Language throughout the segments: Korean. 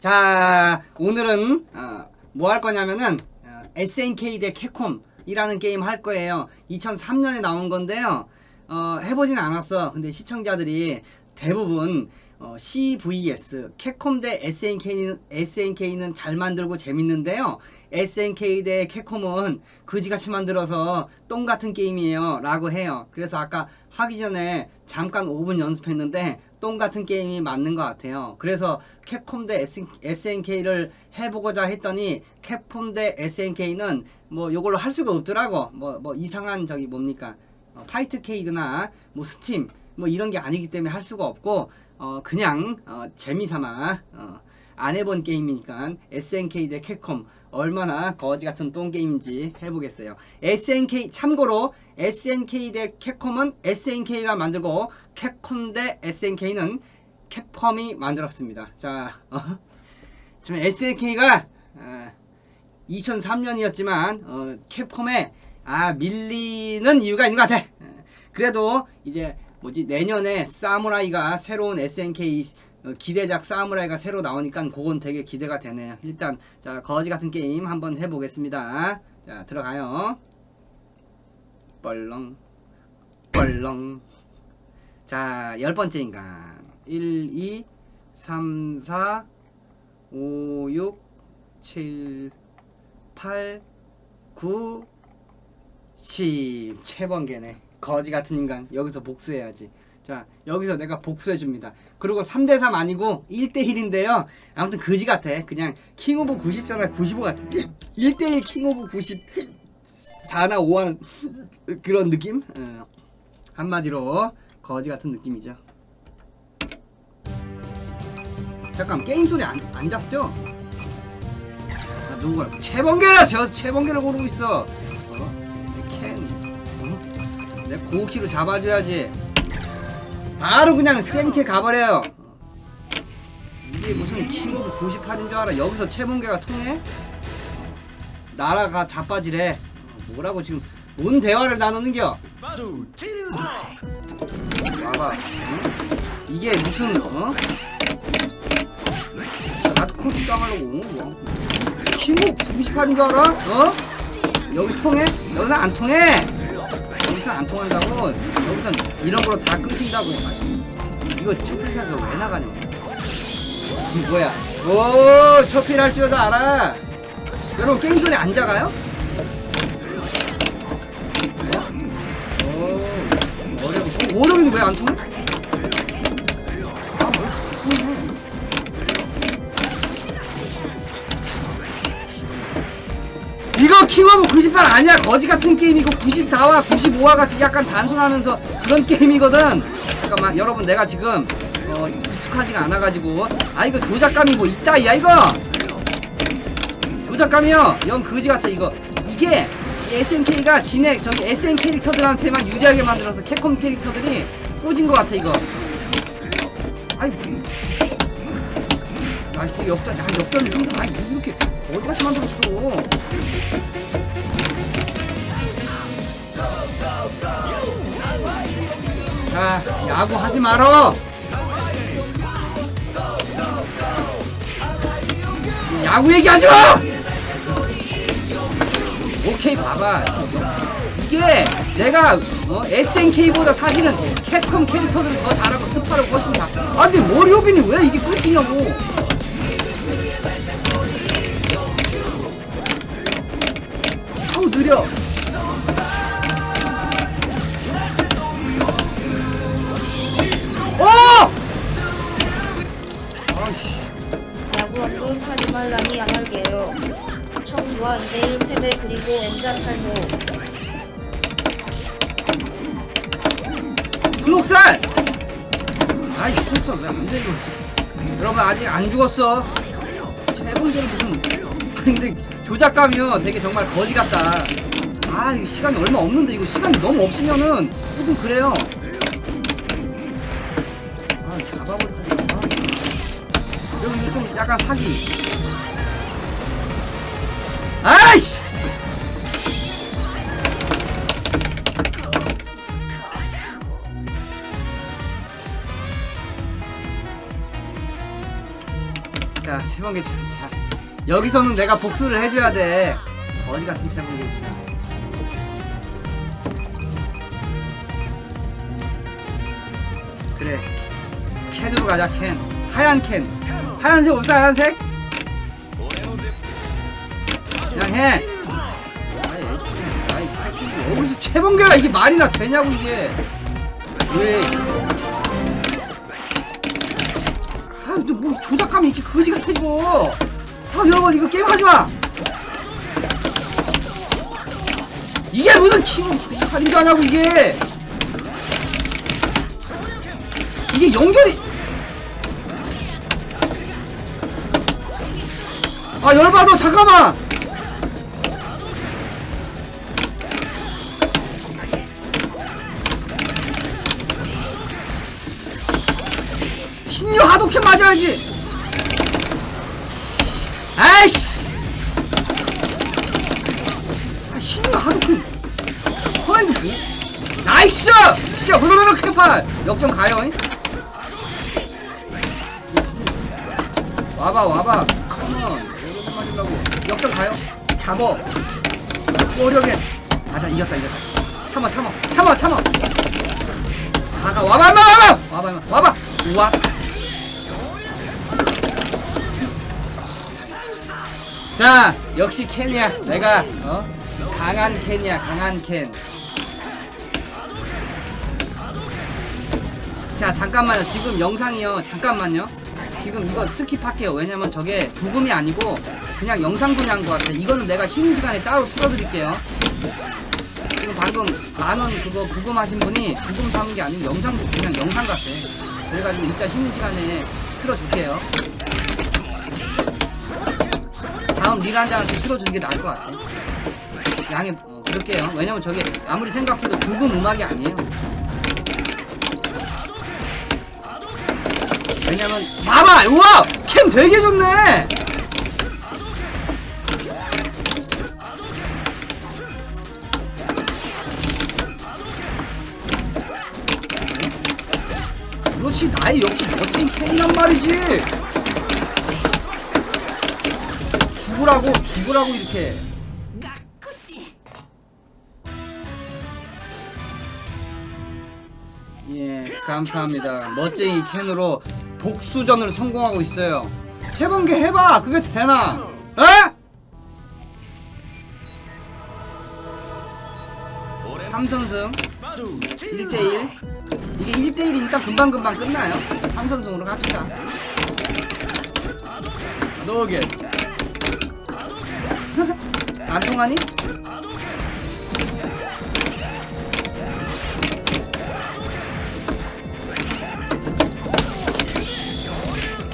자, 오늘은 어, 뭐할 거냐면은 어, SNK 대 캡콤 이라는 게임 할 거예요. 2003년에 나온 건데요. 어, 해보진 않았어. 근데 시청자들이 대부분 어, CVS 캡콤 대 SNK는 SNK는 잘 만들고 재밌는데요. SNK 대 캡콤은 그지같이 만들어서 똥 같은 게임이에요라고 해요. 그래서 아까 하기 전에 잠깐 5분 연습했는데 똥 같은 게임이 맞는 것 같아요. 그래서 캡콤 대 SNK를 해보고자 했더니 캡콤 대 SNK는 뭐 요걸로 할 수가 없더라고. 뭐뭐 이상한 저기 뭡니까 어, 파이트 케이드나 뭐 스팀 뭐 이런 게 아니기 때문에 할 수가 없고 어 그냥 어 재미삼아 어 안 해본 게임이니까 SNK 대 캡콤 얼마나 거지 같은 똥 게임인지 해보겠어요. SNK 참고로 SNK 대 캡콤은 SNK가 만들고 캡콤 대 SNK는 캡콤이 만들었습니다. 자, 어, 지금 SNK가 아, 2003년이었지만 어, 캡콤에 아 밀리는 이유가 있는 것 같아. 예. 그래도 이제 뭐지 내년에 사무라이가 새로운 SNK 어, 기대작 사무라이가 새로 나오니까 그건 되게 기대가 되네요. 일단 자 거지 같은 게임 한번 해보겠습니다. 자 들어가요. 뻘렁 뻘렁 자 열 번째 인간 1 2 3 4 5 6 7 8 9 10 채번개네 거지 같은 인간 여기서 복수해야지 자 여기서 내가 복수해 줍니다 그리고 3대3 아니고 1대1인데요 아무튼 거지 같아 그냥 킹 오브 94나 95 같아 1대1 킹 오브 94나 5한 그런 느낌 어. 한마디로 거지 같은 느낌이죠 잠깐 게임 소리 안, 안 잡죠? 아, 누구야? 채번개라 저 채번개를 고르고 있어. 어? 내? 내 고키로 잡아줘야지. 바로 그냥 생캐 가버려요. 이게 무슨 킹오브 98인 줄 알아? 여기서 채번개가 통해? 나라가 자빠지래. 어, 뭐라고 지금 뭔 대화를 나누는겨? 봐봐. 응? 이게 무슨 어? 나도 코치 당하려고 뭐. 친구 98인 줄 알아? 어? 여기 통해? 여기서 안 통해! 여기서 안 통한다고? 여기선 이런 거로 다 끊긴다고 아니, 이거 초필사가 왜 나가냐 이거 뭐야 오 초필 할 줄도 알아 여러분 게임 소리 안 작아요? 어? 오 어려워 오, 오령이도 왜안 통해? 킹오브 98 아니야. 거지 같은 게임이고 94와 95와 같이 약간 단순하면서 그런 게임이거든. 잠깐만 여러분 내가 지금 어, 익숙하지가 않아가지고. 아 이거 조작감이 뭐 있다 야 이거! 조작감이요. 영 거지 같아 이거. 이게 SNK가 진액 저기 SN 캐릭터들한테만 유리하게 만들어서 캡콤 캐릭터들이 꽂은 것 같아 이거. 아이 아, 이 역전, 야, 역전 힘들어. 아, 이렇게 어디까지 만들었어? 자, 야구 하지 말어. 야구 얘기하지 마. 오케이, 봐봐. 이게 내가 어, SNK보다 사실은 캡콤 캐릭터들을 더 잘하고 스파를 훨씬 다. 아, 근데 머리오빈이 왜 이게 끊기냐고. 아우 느려. 어! 야구왕은 하지 말라니 안 할게요. 청주와 2대1 패배 그리고 엔자 탈모. 수록살! 아이 수록살 왜안돼 이거 여러분 아직 안 죽었어 최봉재는 무슨 아니 근데 조작감이요. 되게 정말 거지 같다. 아 이거 시간이 얼마 없는데 이거 시간이 너무 없으면은 조금 그래요. 아 잡아버릴까 아. 여기 좀 약간 사기. 아이씨! 자자 최범계 자, 자 여기서는 내가 복수를 해줘야 돼. 어디 같은 최범계 자 그래. 캔으로 가자 캔. 하얀 캔. 하얀색 없어 하얀색? 그냥 해. 아이 아이 아이, 여기서 최범계가 이게 말이나 되냐고 이게. 왜? 아, 근데 뭐 조작감이 이렇게 거지 같아 이거. 아, 여러분 이거 게임 하지 마. 이게 무슨 키고 할인도 안 하고 이게. 이게 연결이. 아, 열받아 잠깐만. 신유 하도캐 맞아야지. 아이씨. 아, 하도캐. 커맨드 뭐? 나이스. 진짜 흐르르르 캐팔. 역전 가요. 잉? 와봐 와봐. 컴온. 이거 맞으려고. 역전 가요. 잡어. 어려게. 맞아 이겼다 이겼다. 참아 참아 참아 참아. 가가 와봐 와봐 와봐 와봐 와봐 우와 자 역시 캔이야 내가 어? 강한 캔이야 강한 캔 자 잠깐만요. 지금 영상이요. 잠깐만요. 지금 이거 스킵할게요. 왜냐면 저게 부금이 아니고 그냥 영상 분야인 것 같아. 이거는 내가 쉬는 시간에 따로 틀어드릴게요. 지금 방금 만원 그거 부금하신 분이 부금 사는 게 아니고 영상 그냥 영상 같아. 그래가지고 이따 쉬는 시간에 틀어줄게요 다음 릴 한 장을 틀어주는 게 나을 것 같아 양해 어, 그럴게요. 왜냐면 저게 아무리 생각해도 부금 음악이 아니에요. 왜냐면 봐봐! 우와! 캠 되게 좋네! 그렇지 나의 역시 멋진 캔이란 말이지 죽으라고 죽으라고 이렇게. 예 감사합니다. 멋쟁이 캔으로 복수전을 성공하고 있어요. 세번개 해봐! 그게 되나? 에? 삼선승. 1대1 이게 1대1이니까 금방금방 끝나요. 3선승으로 갑시다. 너겟 안 통하니?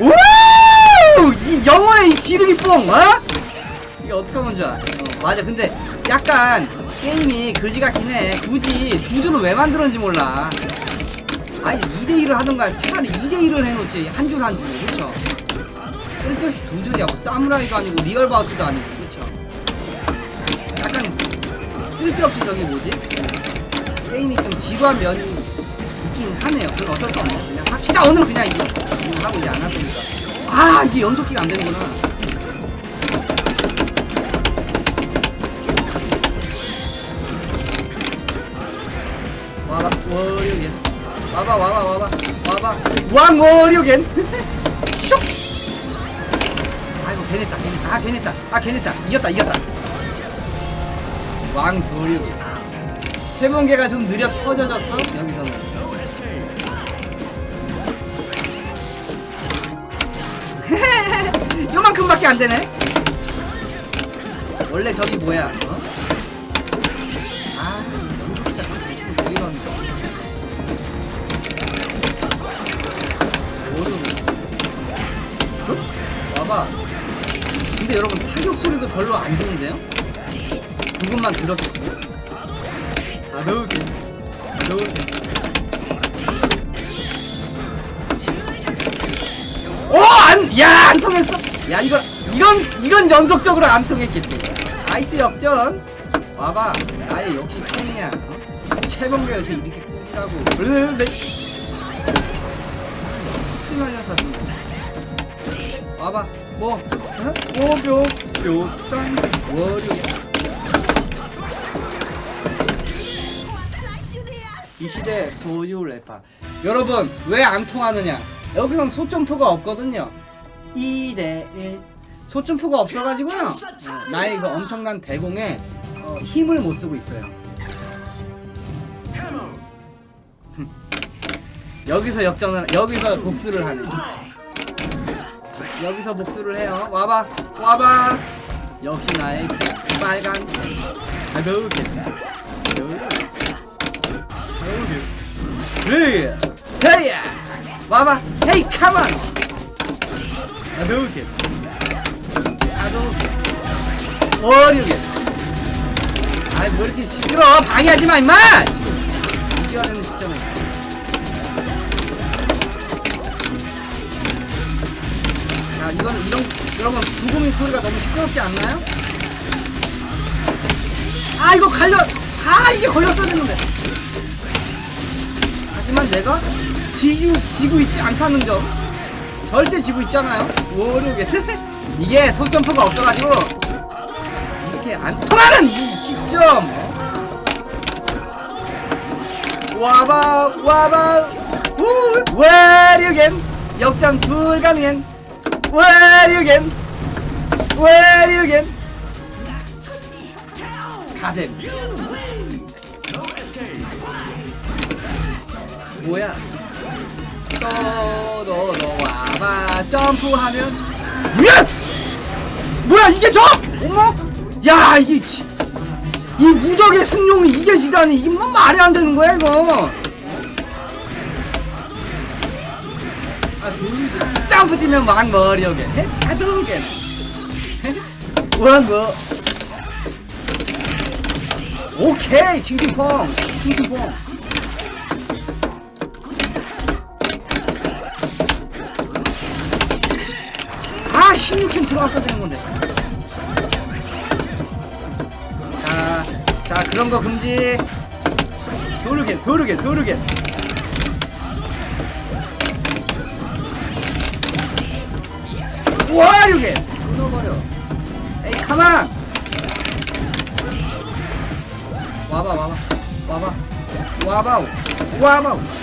오! 이 영어의 이 지르기 뽕, 어? 이게 어떡하면 좋아? 어, 맞아. 근데 약간 게임이 그지 같긴 해. 굳이 두 줄을 왜 만들었는지 몰라. 아니 2대1을 하던가 차라리 2대1을 해놓지 한 줄 한 줄, 그쵸? 쓸데없이 두 줄이야. 뭐 사무라이도 아니고 리얼바우스도 아니고, 쓸데없이 저기 뭐지? 게임이 좀 지루한 면이 있긴 하네요. 그건 어쩔 수 없네. 그냥 합시다. 오늘은 그냥 이거 하고 이제 안 하니까. 아 이게 연속기가 안 되는구나. 와봐 워리오겐. 와봐 와봐 와봐 와봐 왕 워리오겐. 슉. 아이고 괜했다 괜했다 아 괜했다 아 괜했다 이겼다 이겼다. 왕 소리오겐. 세번개가 좀 느려 터져졌어 여기서는. 요만큼밖에 안 되네. 원래 저기 뭐야? 어? 아, 이거 진짜 좀 이런. 모르. 와봐. 근데 여러분 타격 소리도 별로 안 좋은데요? 들었겠고. 아, 너무 웃겨. 너무 웃겨. 오! 안! 야! 안 통했어! 야, 이거, 이건, 이건 연속적으로 안 통했겠지. 아이스 역전. 와봐. 나의 역시 팬이야. 어? 최범교에서 이렇게 꾸지라고. 블블블. 휘말려서. 와봐. 뭐 어? 오묘 묘단 월요 이 시대 소유 래퍼 여러분 왜 안 통하느냐? 여기선 소점프가 없거든요. 2대1 소점프가 없어가지고요. 어, 나의 그 엄청난 대공에 어, 힘을 못 쓰고 있어요. 여기서 역전을 여기서 복수를 하네 여기서 복수를 해요. 와봐. 와봐. 역시 나의 그 빨간 가볍겠다 그래 헤이야 와봐. 헤이 카먼 가볍겠다 가볍게. 어려게. 아이 뭐 이렇게 시끄러 방해하지 마 임마! 이겨야 되는 시점에. 자 이건 이런 여러분 두구미 소리가 너무 시끄럽지 않나요? 아 이거 갈려 아 이게 걸렸어야 됐는데 하지만 내가 지고 지고 있지 않다는 점 절대 지고 있잖아요. 모르게. 이게 손점프가 없어가지고 이렇게 안 통하는 이 시점. 와봐 와봐 우 와류겐 역전 불가능한 와류겐 와류겐 가셈 뭐야? 또너너 와봐. 점프하면. 야! 뭐야 이게 저? 어머? 야 이게 지, 이 무적의 승용이 이게 지다니. 이게 뭐 말이 안 되는 거야 이거? 아, 점프 뛰면 막 머리 오게 해? 하도게. 원뭐 오케이 칭칭퐁 칭칭퐁 16캔 들어갔어야 되는 건데. 자, 자 그런 거 금지. 도르겐 도르겐 도르겐 와 이게. 끊어버려. 에이 가만. 와봐 와봐. 와봐. 와봐 와봐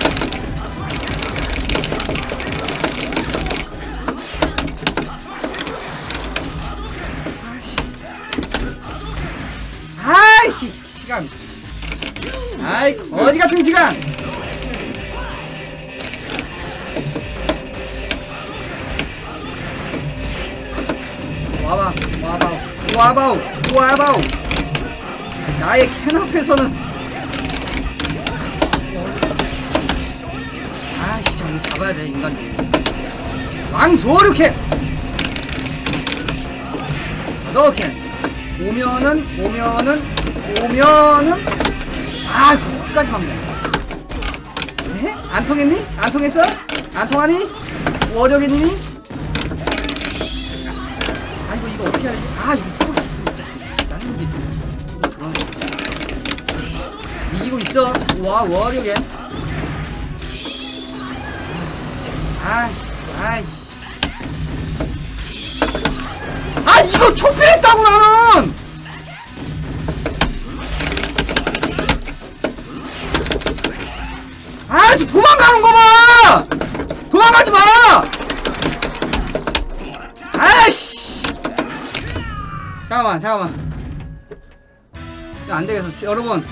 아이 거지 같은 시간? 와봐 와봐. 와봐 와봐. 나의 캔 앞에서는. 아씨 참 잡아야 돼 인간들 왕소류캔. 너캔. 오면은 오면은 오면은. 아 가면 돼 에? 안 통했니? 안 통했어? 안 통하니? 월요겠니? 아 이거 이거 어떻게 되지? 아 이거 포기 그런 거 이기고 있어 와 월요겐 아이씨 아이씨 아 이거 초패했다고 나는 아 이거 도망가는 거 봐! 도망가지 마! 아이씨! 잠깐만 잠깐만. 안 되겠어. 여러분.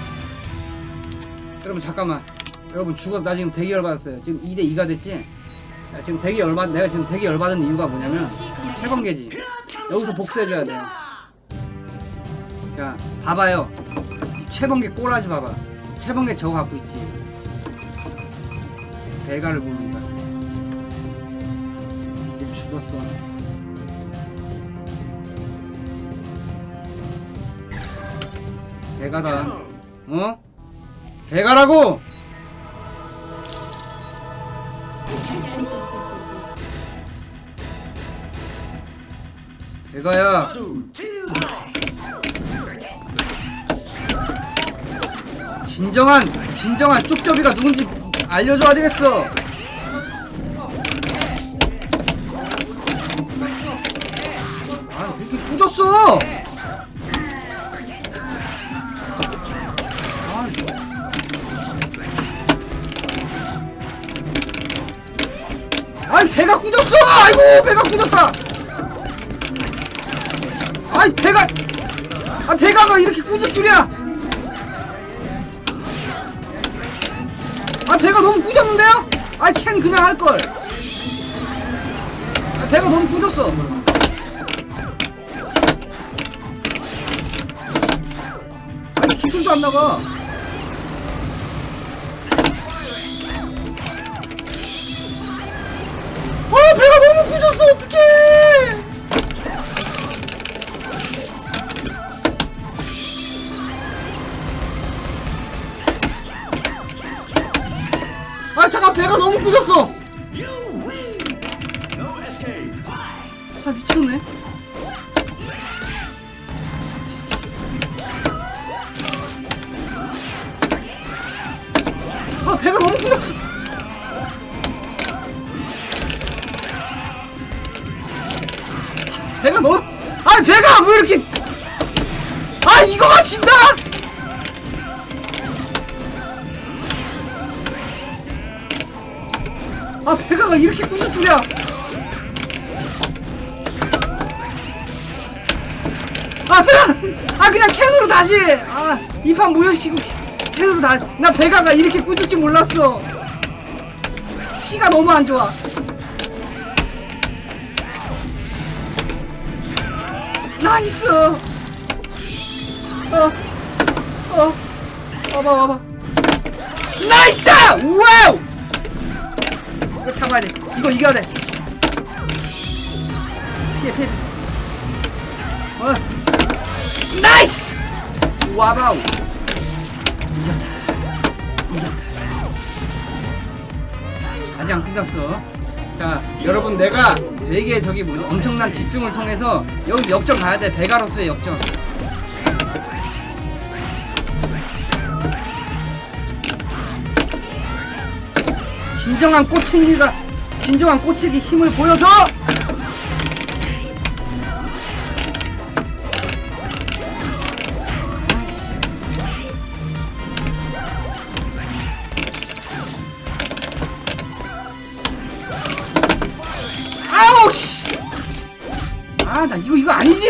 여러분 잠깐만. 여러분 죽어. 나 지금 되게 열받았어요. 지금 2대 2가 됐지? 야, 지금 되게 열받 내가 지금 되게 열받은 이유가 뭐냐면 7번개지. 여기서 복수해줘야 돼요. 자 봐봐요. 최번개 꼬라지 봐봐. 최번개 저거 갖고 있지 대가를 이제 죽었어. 대가다. 어? 대가라고! 대가야. 진정한 진정한 쪽잡이가 누군지 알려줘야 되겠어 이렇게 꾸졌어? 아이 배가 꾸졌어! 아이고 배가 꾸졌다! 아이 배가 아 배가가 이렇게 꾸질 줄이야! 아 배가 너무 꾸졌는데요? 아이 캔 그냥 할걸. 아, 배가 너무 꾸졌어. 아니 기술도 안 나가 아 배가가 이렇게 꾸질 줄이야. 아 배가 아 그냥 캔으로 다시. 아이 판 모여시키고 캔으로 다시 나 배가가 이렇게 꾸질 줄 몰랐어. 키가 너무 안 좋아. 나이스. 어어 와봐 와봐. 나이스! 와우 이거 잡아야 돼. 이거 이겨야 돼. 피해 피해. 어. 나이스. 와바우. 아직 안 끝났어. 자, 여러분 내가 되게 저기 뭐 엄청난 집중을 통해서 여기 역전 가야 돼. 베가로스의 역전. 진정한 꼬챙이가 진정한 꼬치기 힘을 보여줘! 아우 씨! 아 나 이거 이거 아니지!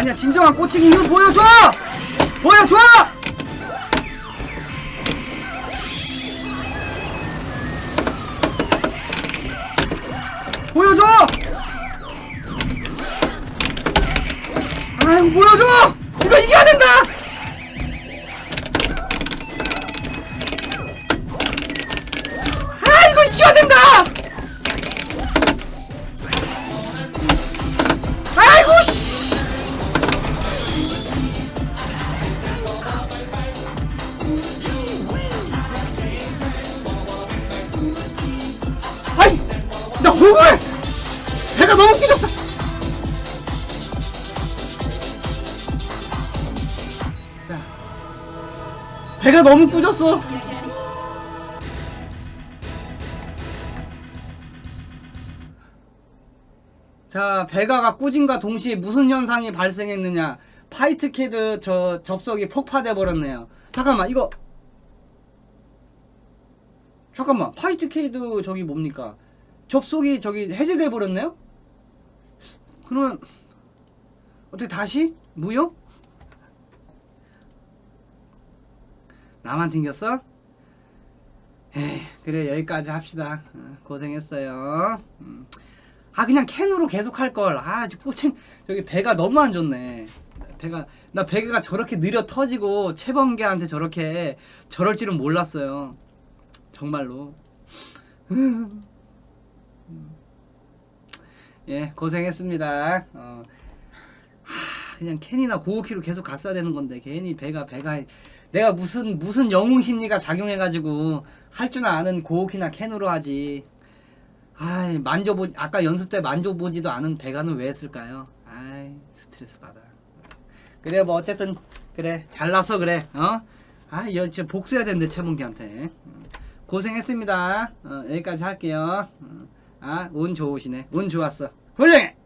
아니야 진정한 꼬치기 힘을 보여줘! 보여줘! 보여줘! 아이고 보여줘! 이거 이겨야 된다! 아 이거 이겨야 된다! 배가 너무 꾸졌어? 자 배가가 꾸짐과 동시에 무슨 현상이 발생했느냐. 파이트 캐드 저 접속이 폭파돼 버렸네요. 잠깐만 이거. 잠깐만 파이트 캐드 저기 뭡니까? 접속이 저기 해제돼 버렸네요? 그러면 어떻게 다시? 무효 나만 튕겼어? 에이 그래 여기까지 합시다. 어, 고생했어요. 음. 아 그냥 캔으로 계속 할 걸. 아 꼬챙 저기 배가 너무 안 좋네. 배가 나 배가 저렇게 느려 터지고 채번개한테 저렇게 저럴 줄은 몰랐어요. 정말로. 예 고생했습니다. 어. 하, 그냥 캔이나 고우키로 계속 갔어야 되는 건데 괜히 배가 배가 내가 무슨 무슨 영웅 심리가 작용해가지고 할 줄 아는 고우키나 캔으로 하지 아이 만져보 아까 연습 때 만져보지도 않은 배가는 왜 했을까요? 아이 스트레스 받아. 그래 뭐 어쨌든 그래 잘났어 그래 어? 아, 여 진짜 복수해야 되는데 최문기한테. 고생했습니다. 어, 여기까지 할게요. 어, 아, 운 좋으시네. 운 좋았어. 훌륭해!